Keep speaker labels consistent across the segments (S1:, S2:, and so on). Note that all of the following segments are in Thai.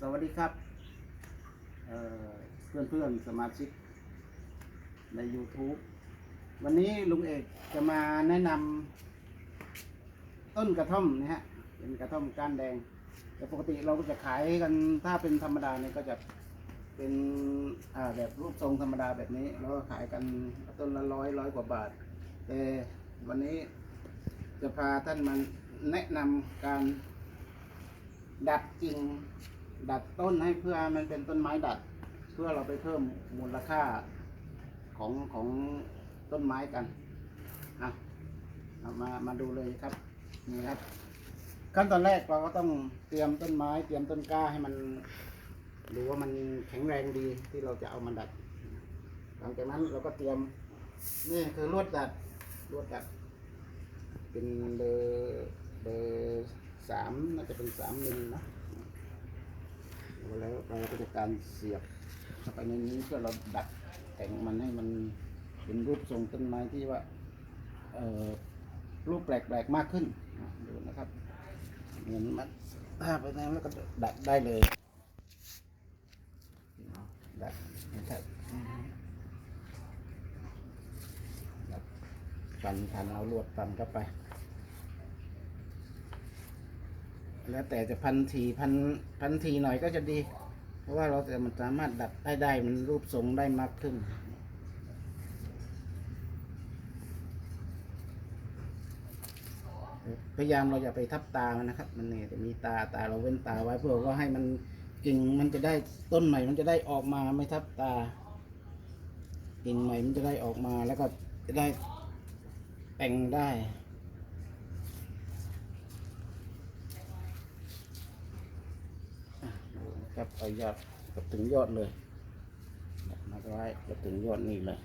S1: สวัสดีครับเพื่อนเพื่อนๆสมาชิกใน YouTube วันนี้ลุงเอกจะมาแนะนำต้นกระท่อมนะฮะ เป็นกระท่อมก้านแดง แต่ปกติเราก็จะขายกันถ้าเป็นธรรมดาเนี่ยก็จะเป็นแบบรูปทรงธรรมดาแบบนี้ แล้วก็ขายกันต้นละร้อยร้อยกว่าบาท แต่วันนี้จะพาท่านมาแนะนำการดัดกิ่ง ดัดต้นให้เพื่อมันเป็นต้นไม้ดัด เพื่อเราไปเพิ่มมูลค่าของของต้นไม้กันอะเอามามาดูเลยครับนี่ครับ ขั้นตอนแรกเราก็ต้องเตรียมต้นไม้ เตรียมต้นกล้าให้มันดูว่ามันแข็งแรงดีที่เราจะเอามาดัด หลังจากนั้นเราก็เตรียมนี่คือลวดดัดลวดดัด เป็นเบอร์เบอร์สามน่าจะเป็นสามมิลนะ แล้วเราก็จะการเสียบเข้าไปในนี้เพื่อเราดัดแต่งมันให้มันเป็นรูปทรงต้นไม้ที่ว่าเออรูปแปลกๆมากขึ้นดูนะครับเหมือนมันถ้าไปในแล้วก็ดัดได้เลยดัดนะครับดัดฟันพันเอาลวดฟันเข้าไป แล้วแต่จะพันทีพันพันทีหน่อยก็จะดี เพราะว่าเราจะมันสามารถดัดได้ได้มันรูปทรงได้มากขึ้นพยายามเราอย่าไปทับตามันนะครับ มันเนี่ยจะมีตาตาเราเว้นตาไว้เพื่อว่าให้มันกิ่งมันจะได้ต้นใหม่ มันจะได้ออกมาไม่ทับตา กิ่งใหม่มันจะได้ออกมาแล้วก็จะได้แต่งได้ ครับเอายอดกับถึงยอดเลยมาไว้กับถึงยอดนี่เลย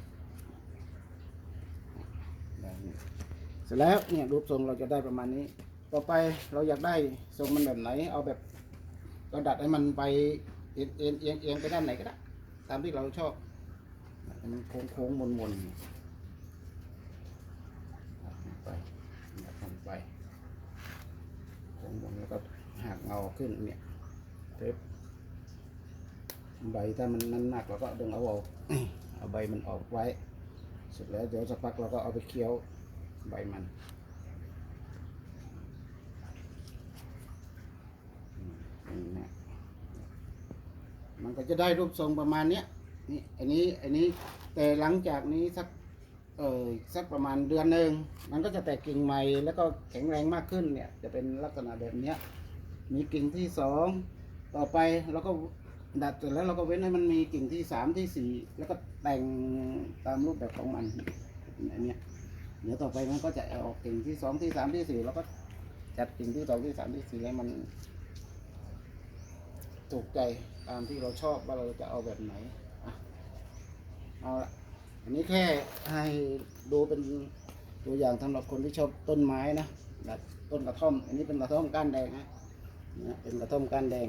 S1: เสร็จแล้วเนี่ยรูปทรงเราจะได้ประมาณนี้ ต่อไปเราอยากได้ทรงมันแบบไหน เอาแบบเราดัดให้มันไปเอียงเอียงเอียงเอียงไปด้านไหนก็ได้ตามที่เราชอบมันโค้งโค้งมนมนไปดัดลงไปโค้งมนแล้วก็หักเงาขึ้นเนี่ย เทปใบถ้ามันนั้นหนักเราก็ดึงเอาออกเอาใบมันออกไว้ เสร็จแล้วเดี๋ยวสักพักเราก็เอาไปเคี้ยวใบมันมนี่นะมันก็จะได้รูปทรงประมาณเนี้ยนี่อันนี้อันนี้แต่หลังจากนี้สักเออสักประมาณเดือนหนึ่งมันก็จะแตกกิ่งใหม่แล้วก็แข็งแรงมากขึ้นเนี่ย จะเป็นลักษณะแบบเนี้ยมีกิ่งที่สอง ต่อไปเราก็ดัดเสร็จแล้วเราก็เว้นให้มันมีกิ่งที่สามที่สี่แล้วก็แต่งตามรูปแบบของมันอันเนี้ยเดี๋ยวต่อไปมันก็จะออกกิ่งที่สองที่สามที่สี่แล้วก็จัดกิ่งที่สองที่สามที่สี่ให้มันถูกใจตามที่เราชอบว่าเราจะเอาแบบไหนเอาละอันนี้แค่ให้ดูเป็นตัวอย่างสำหรับคนที่ชอบต้นไม้นะดัดต้นกระท่อม อันนี้เป็นกระท่อมก้านแดงนะนะเป็นกระท่อมก้านแดง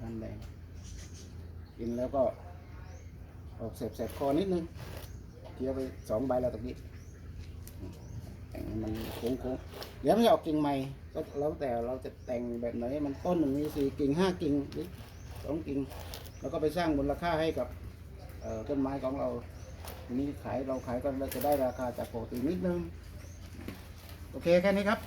S1: ก้านแดงกินแล้วก็ออกเสบๆคอนิดนึงเคี้ยวไปสองใบแล้วตะกี้แต่งมันโค้งๆเดี๋ยวมันจะออกกิ่งใหม่ก็แล้วแต่เราจะแต่งแบบไหนมันต้นหนึ่งมีสี่กิ่งห้ากิ่งหรือสองกิ่งแล้วก็ไปสร้างมูลค่าให้กับต้นไม้ของเราทีนี้ขายเราขายก็จะได้ราคาจากปกตินิดนึง โอเคแค่นี้ครับ